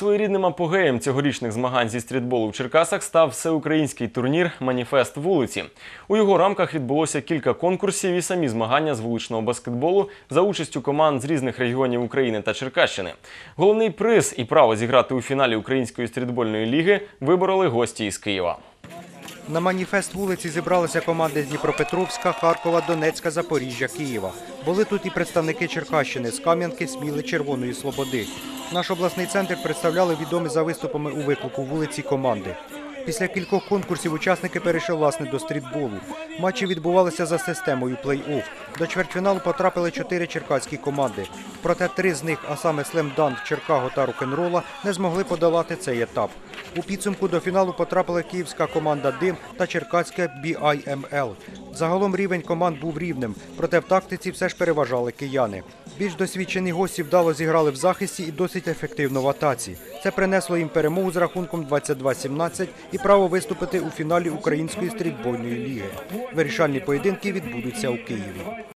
Своєрідним апогеєм цьогорічних змагань зі стрітболу в Черкасах став всеукраїнський турнір Маніфест вулиці. У його рамках відбулося кілька конкурсів і самі змагання з вуличного баскетболу за участю команд з різних регіонів України та Черкащини. Головний приз і право зіграти у фіналі Української стрітбольної ліги вибороли гості із Києва. На маніфест вулиці зібралися команди з Дніпропетровська, Харкова, Донецька, Запоріжжя, Києва. Були тут і представники Черкащини з Кам'янки, Сміли, Червоної Слободи. Наш обласний центр представляли відомі за виступами у виклику вулиці команди. Після кількох конкурсів учасники перейшли власне до стрітболу. Матчі відбувалися за системою плей-офф. До чвертьфіналу потрапили чотири черкаські команди. Проте три з них, а саме Слемданк, Черкаго та Рокенрола, не змогли подолати цей етап. У підсумку до фіналу потрапили київська команда Дим та черкаська BIML. Загалом рівень команд був рівним, проте в тактиці все ж переважали кияни. Більш досвідчені гості вдало зіграли в захисті і досить ефективно в атаці. Це принесло їм перемогу з рахунком 22-17 і право виступити у фіналі Української стрітбольної ліги. Вирішальні поєдинки відбудуться у Києві.